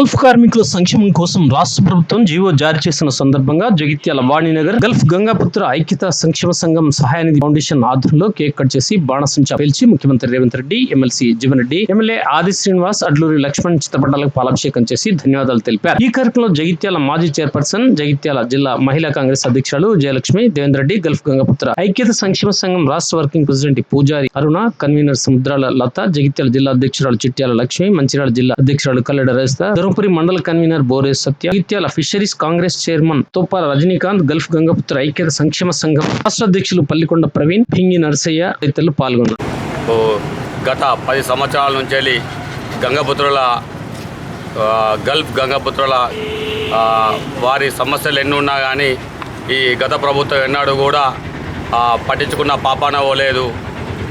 Gulf కార్మికుల సంక్షేమం కోసం రాష్ట్ర ప్రభుత్వం జీవో జారీ చేసిన సందర్భంగా జగిత్యాల వాణినగర్ గల్ఫ్ గంగాపుత్ర ఐక్యత సంక్షేమ సంఘం సహాయనిధి ఫౌండేషన్ ఆధ్వర్యంలో కేక్ కట్ చేసి బాణసంచా పేల్చి ముఖ్యమంత్రి రేవంత్ రెడ్డి ఎమ్మెల్సీ జీవన్ రెడ్డి ఎమ్మెల్యే ఆది శ్రీనివాస్ అడ్లూరి లక్ష్మణ్ చిత్రపటాలకు పాలాభిషేకం చేసి ధన్యవాదాలు తెలిపారు. ఈ కార్యక్రమంలో జగిత్యాల మాజీ చైర్పర్సన్ జగిత్యాల జిల్లా మహిళా కాంగ్రెస్ అధ్యక్షురాలు జయలక్ష్మి దేవేంద్ర రెడ్డి గల్ఫ్ గంగాపుత్ర ఐక్యత సంక్షేమ సంఘం రాష్ట్ర working president Pujari Aruna convener Samudrala Latha Jagtial జిల్లా అధ్యక్షురాలు చిట్యాల లక్ష్మి మంచిర్యాల జిల్లా అధ్యక్షురాలు కల్లెడ రజిత ధర్మపురి మండల convener Bore Satya Jagtial fisheries Congress chairman Topala Rajinikanth Gulf Gangaputra ఐక్యత సంక్షేమ సంఘం రాష్ట్ర అధ్యక్షులు పల్లికొండ ప్రవీణ్ పింగి నరసయ్య తదితరులు పాల్గొన్నారు. ఓ గత పది సంవత్సరాల నుంచి వెళ్ళి గంగపుత్రుల గల్ఫ్ గంగపుత్రుల వారి సమస్యలు ఎన్ని ఉన్నా కానీ ఈ గత ప్రభుత్వం ఎన్నాడు కూడా పట్టించుకున్న పాపాన పోలేదు.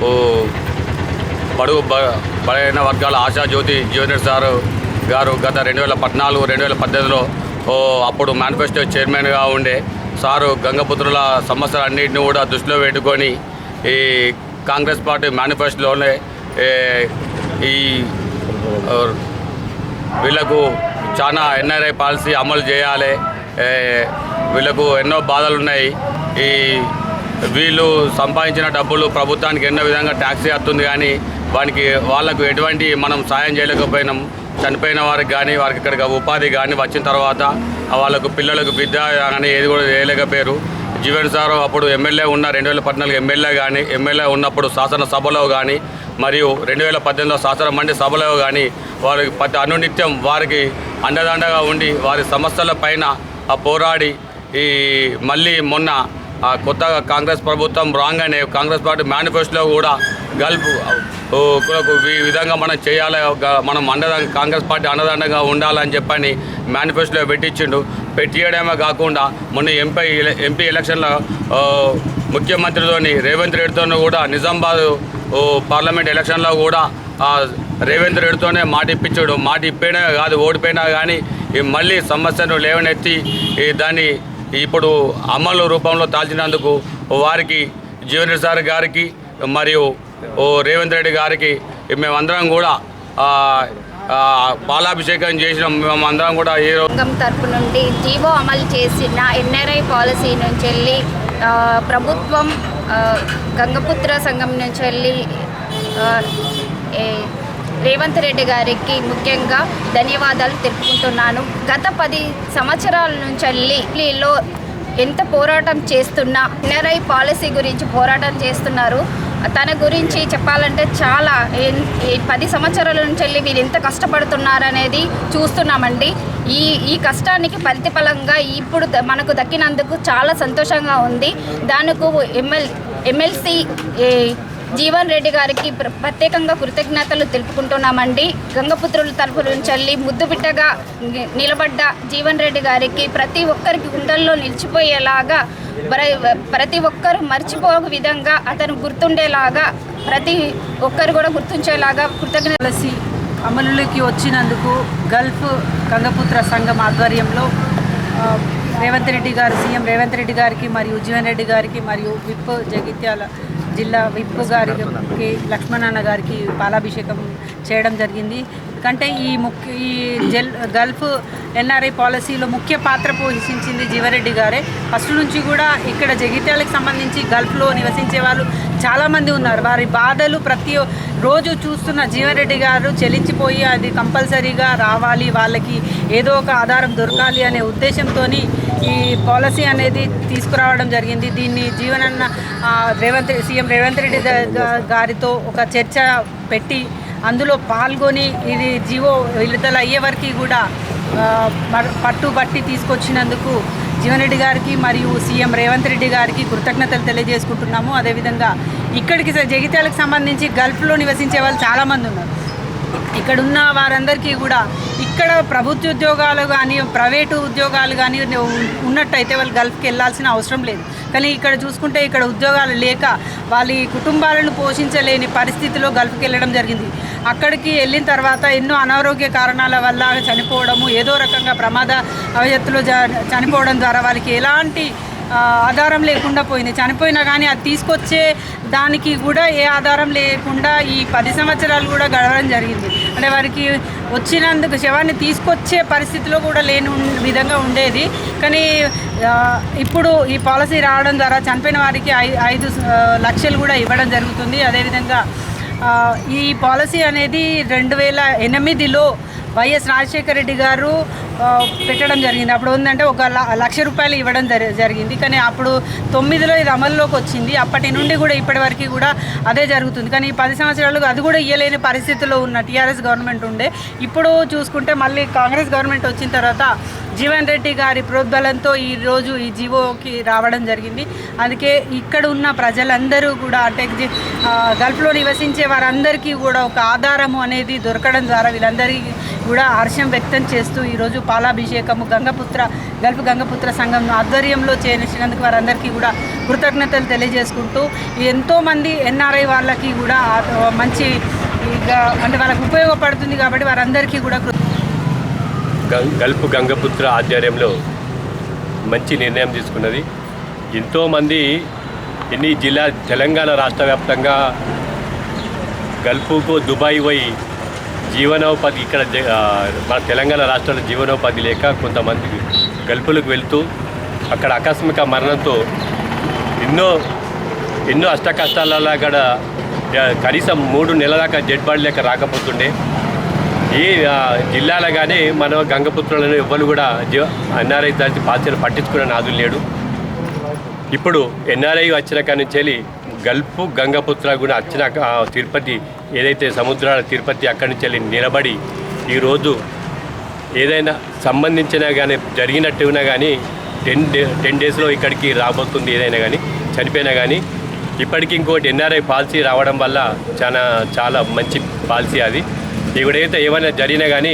ఓ బడుగు బలైన వర్గాల ఆశాజ్యోతి జీవనరెడ్డి సారు గారు గత రెండు వేల పద్నాలుగు రెండు వేల పద్దెనిమిదిలో ఓ అప్పుడు మేనిఫెస్టో చైర్మన్గా ఉండే సారు గంగపుత్రుల సమస్యలన్నింటినీ కూడా దృష్టిలో పెట్టుకొని ఈ కాంగ్రెస్ పార్టీ మేనిఫెస్టోలోనే ఈ వీళ్ళకు చాలా ఎన్ఆర్ఐ పాలసీ అమలు చేయాలి వీళ్ళకు ఎన్నో బాధలు ఉన్నాయి ఈ వీళ్ళు సంపాదించిన డబ్బులు ప్రభుత్వానికి ఎన్నో విధంగా ట్యాక్సీ వస్తుంది కానీ వానికి వాళ్ళకు ఎటువంటి మనం సాయం చేయలేకపోయినాం. చనిపోయిన వారికి కానీ వారికి ఇక్కడ ఉపాధి కానీ వచ్చిన తర్వాత వాళ్ళకు పిల్లలకు విద్య కానీ ఏది కూడా చేయలేకపోయారు జీవన్ సార్ అప్పుడు ఎమ్మెల్యే ఉన్న రెండు వేల పద్నాలుగు ఎమ్మెల్యే కానీ ఎమ్మెల్యే ఉన్నప్పుడు శాసనసభలో కానీ మరియు రెండు వేల పద్దెనిమిదిలో శాసన మండలి సభలో కానీ వారికి ప్రతి అనునిత్యం వారికి అండదండగా ఉండి వారి సమస్యల పైన పోరాడి ఈ మళ్ళీ మొన్న ఆ కొత్తగా కాంగ్రెస్ ప్రభుత్వం రాగానే కాంగ్రెస్ పార్టీ మేనిఫెస్టోలో కూడా గల్ఫ్ కులకు ఈ విధంగా మనం చేయాలి మనం అండదండ కాంగ్రెస్ పార్టీ అండదండగా ఉండాలని చెప్పని మేనిఫెస్టోలో పెట్టించిండు. పెట్టియడమే కాకుండా మొన్న ఎంపీ ఎంపీ ఎలక్షన్లో ముఖ్యమంత్రితోని రేవంత్ రెడ్డితో కూడా నిజామాబాద్ పార్లమెంట్ ఎలక్షన్లో కూడా రేవంత్ రెడ్డితోనే మాట ఇప్పించాడు మాట ఇప్పైనా కాదు ఓడిపోయినా కానీ ఈ మళ్ళీ సమస్యను లేవనెత్తి దాన్ని ఇప్పుడు అమలు రూపంలో దాల్చినందుకు వారికి జీవనసారి గారికి మరియు ఓ రేవంత్ రెడ్డి గారికి మేమందరం కూడా పాలాభిషేకం చేసినాం. మేమందరం కూడా ఈ రోజు తరపు నుండి జీవో అమలు చేసిన ఎన్ఆర్ఐ పాలసీ నుంచి వెళ్ళి ప్రభుత్వం గంగపుత్ర సంఘం నుంచి వెళ్ళి రేవంత్ రెడ్డి గారికి ముఖ్యంగా ధన్యవాదాలు తెలుపుకుంటున్నాను. గత పది సంవత్సరాల నుంచి వెళ్ళిలో ఢిల్లీలో ఎంత పోరాటం చేస్తున్నా ఎన్ఆర్ఐ పాలసీ గురించి పోరాటం చేస్తున్నారు. తన గురించి చెప్పాలంటే చాలా ఎన్- ఈ పది సంవత్సరాల నుంచి వెళ్ళి వీళ్ళు ఎంత కష్టపడుతున్నారనేది చూస్తున్నామండి. ఈ ఈ కష్టానికి ప్రతిఫలంగా ఇప్పుడు ద- మనకు దక్కినందుకు చాలా సంతోషంగా ఉంది. దానికి ఎమ్మెల్ ఎమ్మెల్సీ జీవన్ రెడ్డి గారికి ప్ర- ప్రత్యేకంగా కృతజ్ఞతలు తెలుపుకుంటున్నామండి. గంగపుత్రుల తరపు నుంచి వెళ్ళి నిలబడ్డ జీవన్ రెడ్డి గారికి ప్రతి ఒక్కరికి గుండెల్లో నిలిచిపోయేలాగా ప్రతి ఒక్కరు మర్చిపో విధంగా అతను గుర్తుండేలాగా ప్రతి ఒక్కరు కూడా గుర్తుంచేలాగా కృతజ్ఞత అమలులోకి వచ్చినందుకు గల్ఫ్ గంగపుత్ర సంఘం ఆధ్వర్యంలో రేవంత్ రెడ్డి గారు సీఎం రేవంత్ రెడ్డి గారికి మరియు జీవన్ రెడ్డి గారికి మరియు విప్ జగిత్యాల జిల్లా విప్ గారికి లక్ష్మణన్న గారికి పాలాభిషేకం చేయడం జరిగింది. ఎందుకంటే ఈ ముఖ్య ఈ జల్ గల్ఫ్ ఎన్ఆర్ఐ పాలసీలో ముఖ్య పాత్ర పోషించింది జీవరెడ్డి గారే. ఫస్ట్ నుంచి కూడా ఇక్కడ జగిత్యాలకు సంబంధించి గల్ఫ్లో నివసించే వాళ్ళు చాలామంది ఉన్నారు. వారి బాధలు ప్రతి రోజు చూస్తున్న జీవరెడ్డి గారు చెలించిపోయి అది కంపల్సరీగా రావాలి వాళ్ళకి ఏదో ఒక ఆధారం దొరకాలి అనే ఉద్దేశంతో ఈ పాలసీ అనేది తీసుకురావడం జరిగింది. దీన్ని జీవనన్న రేవంత్ సీఎం రేవంత్ రెడ్డి గారితో ఒక చర్చ పెట్టి అందులో పాల్గొని ఇది జీవో విడుదల అయ్యే వరకు కూడా పట్టుబట్టి తీసుకొచ్చినందుకు జీవన్ రెడ్డి గారికి మరియు సీఎం రేవంత్ రెడ్డి గారికి కృతజ్ఞతలు తెలియజేసుకుంటున్నాము. అదేవిధంగా ఇక్కడికి జగిత్యాలకు సంబంధించి గల్ఫ్లో నివసించే వాళ్ళు చాలామంది ఉన్నారు. ఇక్కడ ఉన్న వారందరికీ కూడా ఇక్కడ ప్రభుత్వ ఉద్యోగాలు కానీ ప్రైవేటు ఉద్యోగాలు కానీ ఉన్నట్టయితే వాళ్ళు గల్ఫ్కి వెళ్ళాల్సిన అవసరం లేదు. కానీ ఇక్కడ చూసుకుంటే ఇక్కడ ఉద్యోగాలు లేక వాళ్ళ ఈ కుటుంబాలను పోషించలేని పరిస్థితిలో గల్ఫ్కి వెళ్ళడం జరిగింది. అక్కడికి వెళ్ళిన తర్వాత ఎన్నో అనారోగ్య కారణాల వల్ల చనిపోవడము ఏదో రకంగా ప్రమాద అవయత్తులో చనిపోవడం ద్వారా వాళ్ళకి ఎలాంటి ఆధారం లేకుండా పోయింది. చనిపోయినా కానీ అది తీసుకొచ్చే దానికి కూడా ఏ ఆధారం లేకుండా ఈ పది సంవత్సరాలు కూడా గడవడం జరిగింది. అంటే వారికి వచ్చినందుకు శవాన్ని తీసుకొచ్చే పరిస్థితిలో కూడా లేని విధంగా ఉండేది. కానీ ఇప్పుడు ఈ పాలసీ రావడం ద్వారా చనిపోయిన వారికి ఐ ఐదు లక్షలు కూడా ఇవ్వడం జరుగుతుంది. అదేవిధంగా ఈ పాలసీ అనేది రెండు వేల ఎనిమిదిలో వైఎస్ రాజశేఖర రెడ్డి గారు పెట్టడం జరిగింది. అప్పుడు ఉందంటే ఒక ల- లక్ష రూపాయలు ఇవ్వడం జరిగింది. కానీ అప్పుడు తొమ్మిదిలో ఇది అమల్లోకి వచ్చింది. అప్పటి నుండి కూడా ఇప్పటి వరకు కూడా అదే జరుగుతుంది. కానీ ఈ పది సంవత్సరాలు అది కూడా ఇవ్వలేని పరిస్థితిలో ఉన్న టీఆర్ఎస్ గవర్నమెంట్ ఉండే. ఇప్పుడు చూసుకుంటే మళ్ళీ కాంగ్రెస్ గవర్నమెంట్ వచ్చిన తర్వాత జీవన్ రెడ్డి గారి ప్రోద్బలంతో ఈరోజు ఈ జీవోకి రావడం జరిగింది. అందుకే ఇక్కడ ఉన్న ప్రజలందరూ కూడా అంటే గల్ఫ్లో నివసించే వారందరికీ కూడా ఒక ఆధారము అనేది దొరకడం ద్వారా వీళ్ళందరికీ కూడా హర్షం వ్యక్తం చేస్తూ ఈరోజు పాలాభిషేకము గంగపుత్ర గల్ఫ్ గంగపుత్ర సంఘం ఆధ్వర్యంలో చేసినందుకు వారందరికీ కూడా కృతజ్ఞతలు తెలియజేసుకుంటూ ఎంతోమంది ఎన్ఆర్ఐ వాళ్ళకి కూడా మంచి అంటే వాళ్ళకి ఉపయోగపడుతుంది కాబట్టి వారందరికీ కూడా కృ- గల్ఫ్ గంగపుత్ర ఆధ్వర్యంలో మంచి నిర్ణయం తీసుకున్నది. ఎంతోమంది ఎన్ని జిల్లా తెలంగాణ రాష్ట్ర వ్యాప్తంగా గల్ఫ్కు దుబాయ్ పోయి జీవనోపాధి ఇక్కడ జ- మన తెలంగాణ రాష్ట్రంలో జీవనోపాధి లేక కొంతమంది గల్పులకు వెళ్తూ అక్కడ ఆకస్మిక మరణంతో ఎన్నో ఎన్నో అష్ట కష్టాలలో అక్కడ కనీసం మూడు నెలల దాకా డెడ్ బాడీ లేక రాకపోతుండే. ఈ జిల్లాలో కానీ మన గంగపుత్రులను ఎవ్వరు కూడా ఎన్ఆర్ఐ దానికి బాధ్యత పట్టించుకునే నాదులు లేడు. ఇప్పుడు ఎన్ఆర్ఐ వచ్చిన కాడి నుంచి వెళ్ళి గల్ఫ్ గంగపుత్ర కూడా వచ్చిన తిరుపతి ఏదైతే సముద్రాల తిరుపతి అక్కడి నుంచి వెళ్ళి నిలబడి ఈరోజు ఏదైనా సంబంధించిన కానీ జరిగినట్టున్నా కానీ టెన్ డే టెన్ డేస్లో ఇక్కడికి రాబోతుంది ఏదైనా కానీ చనిపోయినా కానీ ఇప్పటికి ఇంకోటి ఎన్ఆర్ఐ పాలసీ రావడం వల్ల చాలా చాలా మంచి పాలసీ అది. ఇక్కడైతే ఏమైనా జరిగినా కానీ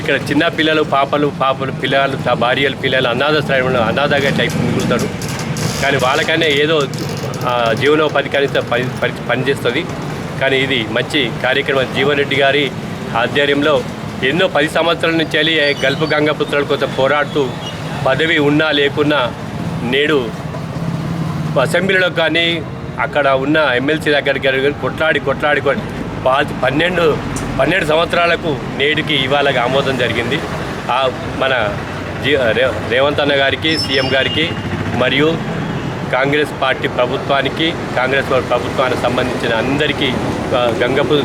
ఇక్కడ చిన్న పిల్లలు పాపలు పాపలు పిల్లలు భార్యలు పిల్లలు అనాథాశ్రయంలో అనాథగా టైప్ మిగులుతారు. కానీ వాళ్ళకనే ఏదో జీవనోపాధికారి జీవనోపాధి పని పనిచేస్తుంది. కానీ ఇది మంచి కార్యక్రమం. జీవన్ రెడ్డి గారి ఆధ్వర్యంలో ఎన్నో పది సంవత్సరాల నుంచి వెళ్ళి గల్ఫ్ గంగపుత్రుల కోసం పోరాడుతూ పదవి ఉన్నా లేకున్నా నేడు అసెంబ్లీలో కానీ అక్కడ ఉన్న ఎమ్మెల్సీ దగ్గరికి కొట్లాడి కొట్లాడి కొట్- పన్నెండు పన్నెండు సంవత్సరాలకు నేటికి ఇవాళ ఆమోదం జరిగింది. ఆ మన రేవంత్ అన్న గారికి సీఎం గారికి మరియు కాంగ్రెస్ పార్టీ ప్రభుత్వానికి కాంగ్రెస్ ప్రభుత్వానికి సంబంధించిన అందరికీ గంగపు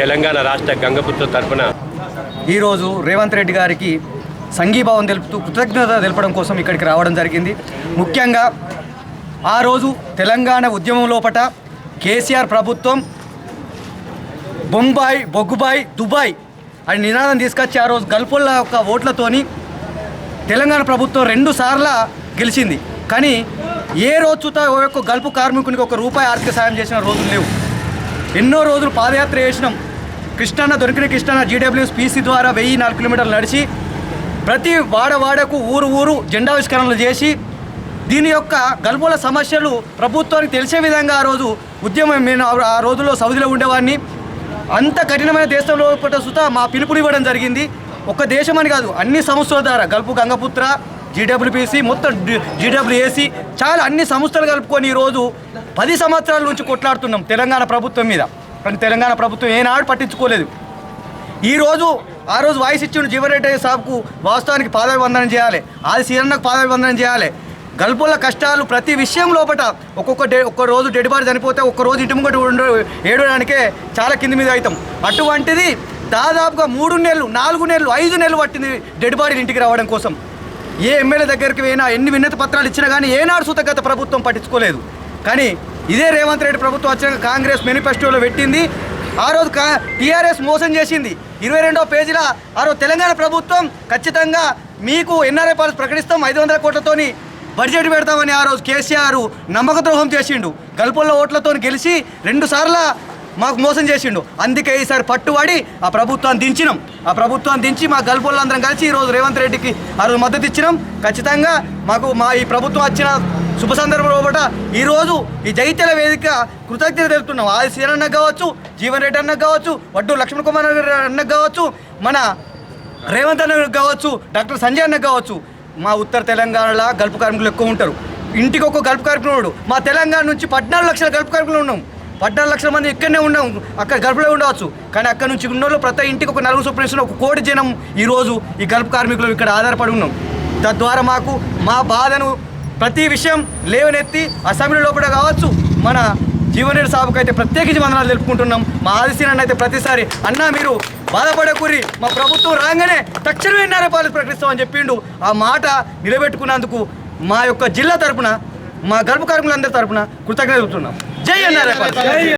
తెలంగాణ రాష్ట్ర గంగపుత్ర తరఫున ఈరోజు రేవంత్ రెడ్డి గారికి సంఘీభావం తెలుపుతూ కృతజ్ఞత తెలపడం కోసం ఇక్కడికి రావడం జరిగింది. ముఖ్యంగా ఆ రోజు తెలంగాణ ఉద్యమం లోపట కేసీఆర్ ప్రభుత్వం బొంబాయి బొగ్గుబాయ్ దుబాయ్ అని నినాదం తీసుకొచ్చి ఆ రోజు గల్ఫుల యొక్క ఓట్లతోని తెలంగాణ ప్రభుత్వం రెండు సార్ల గెలిచింది. కానీ ఏ రోజు చూతా ఓ యొక్క గల్పు కార్మికునికి ఒక రూపాయి ఆర్థిక సాయం చేసిన రోజులు లేవు. ఎన్నో రోజులు పాదయాత్ర చేసినాం. కృష్ణాన్న దొరికిన కృష్ణాన్న జీడబ్ల్యూఎస్ పీసీ ద్వారా వెయ్యి నాలుగు కిలోమీటర్లు నడిచి ప్రతి వాడ వాడకు ఊరు ఊరు జెండావిష్కరణలు చేసి దీని యొక్క గల్పుల సమస్యలు ప్రభుత్వానికి తెలిసే విధంగా ఆ రోజు ఉద్యమం నేను ఆ- రోజుల్లో సౌదీలో ఉండేవాడిని. అంత కఠినమైన దేశంలో పట్ట సుత మా పిలుపునివ్వడం జరిగింది. ఒక దేశం అని కాదు అన్ని సంస్థల ద్వారా గల్పు గంగపుత్ర జీడబ్ల్యూపీసీ మొత్తం జీడబ్ల్యూఏసీ చాలా అన్ని సంస్థలు కలుపుకొని ఈరోజు పది సంవత్సరాల నుంచి కొట్లాడుతున్నాం తెలంగాణ ప్రభుత్వం మీద. కానీ తెలంగాణ ప్రభుత్వం ఏనాడు పట్టించుకోలేదు. ఈరోజు ఆ రోజు వాయిస్ ఇచ్చిన జీవరెడ్డి సాబ్కు వాస్తవానికి పాదాభివందనం చేయాలి. ఆది సీరన్నకు పాదాభివందనం చేయాలి. గల్పుల కష్టాలు ప్రతి విషయం లోపట ఒక్కొక్క డే ఒక్క రోజు డెడ్ బాడీ చనిపోతే ఒక్క రోజు ఇంటి ముంగట ఏడడానికే చాలా కింది మీద అవుతాం. అటువంటిది దాదాపుగా మూడు నెలలు నాలుగు నెలలు ఐదు నెలలు పట్టింది డెడ్ బాడీలు ఇంటికి రావడం కోసం. ఏ ఎమ్మెల్యే దగ్గరికి పోయినా ఎన్ని విన్నతి పత్రాలు ఇచ్చినా కానీ ఏనాడు సుతగత ప్రభుత్వం పట్టించుకోలేదు. కానీ ఇదే రేవంత్ రెడ్డి ప్రభుత్వం వచ్చాక కాంగ్రెస్ మేనిఫెస్టోలో పెట్టింది. ఆ రోజు కా టీఆర్ఎస్ మోసం చేసింది. ఇరవై రెండవ పేజీల ఆ రోజు తెలంగాణ ప్రభుత్వం ఖచ్చితంగా మీకు ఎన్ఆర్ఐ పాలసీ ప్రకటిస్తాం ఐదు వందల కోట్లతోని బడ్జెట్ పెడతామని ఆ రోజు కేసీఆర్ నమ్మక ద్రోహం చేసిండు. గల్పుల్లో ఓట్లతో గెలిచి రెండుసార్ల మాకు మోసం చేసిండు. అందుకే ఈసారి పట్టుబడి ఆ ప్రభుత్వాన్ని దించినాం. ఆ ప్రభుత్వాన్ని దించి మా గల్పులందరం కలిసి ఈరోజు రేవంత్ రెడ్డికి ఆ రోజు మద్దతు ఇచ్చినాం. ఖచ్చితంగా మాకు మా ఈ ప్రభుత్వం వచ్చిన శుభ సందర్భంలో ఒకట ఈరోజు ఈ జైత్యాల వేదిక కృతజ్ఞత తెలుపుతున్నాం. ఆది సీరన్ అన్నకు కావచ్చు జీవన్ రెడ్డి అన్నకు కావచ్చు వడ్డు లక్ష్మణ్ కుమార్ అన్నకు కావచ్చు మన రేవంత్ అన్నకు కావచ్చు డాక్టర్ సంజయ్ అన్నకు కావచ్చు. మా ఉత్తర తెలంగాణలో గల్పు కార్మికులు ఎక్కువ ఉంటారు. ఇంటికి ఒక గల్పు కార్మికుడు ఉన్నాడు. మా తెలంగాణ నుంచి పద్నాలుగు లక్షల గల్పు కార్మికులు ఉన్నాం. పద్నాలుగు లక్షల మంది ఇక్కడనే ఉన్నాం అక్కడ గర్భలో ఉండవచ్చు. కానీ అక్కడ నుంచి ఉన్నోళ్ళు ప్రతి ఇంటికి ఒక నలుగురు చొప్పున ఒక కోటి జనం ఈరోజు ఈ గర్భ కార్మికులు ఇక్కడ ఆధారపడి ఉన్నాం. తద్వారా మాకు మా బాధను ప్రతి విషయం లేవనెత్తి అసెంబ్లీ లోపల కావచ్చు. మన జీవనరెడ్డి సాబుకు అయితే ప్రత్యేకించి వందనాలు తెలుపుకుంటున్నాం. మా ఆదిశీనాన్ని అయితే ప్రతిసారి అన్నా మీరు బాధపడకూరి మా ప్రభుత్వం రాగానే తక్షణమే నేరపాలు ప్రకటిస్తామని చెప్పిండు. ఆ మాట నిలబెట్టుకున్నందుకు మా యొక్క జిల్లా తరపున మా గర్భ కార్మికులందరి తరపున కృతజ్ఞత చెబుతున్నాం జై ఎన్ఆర్ఐ పాలసీ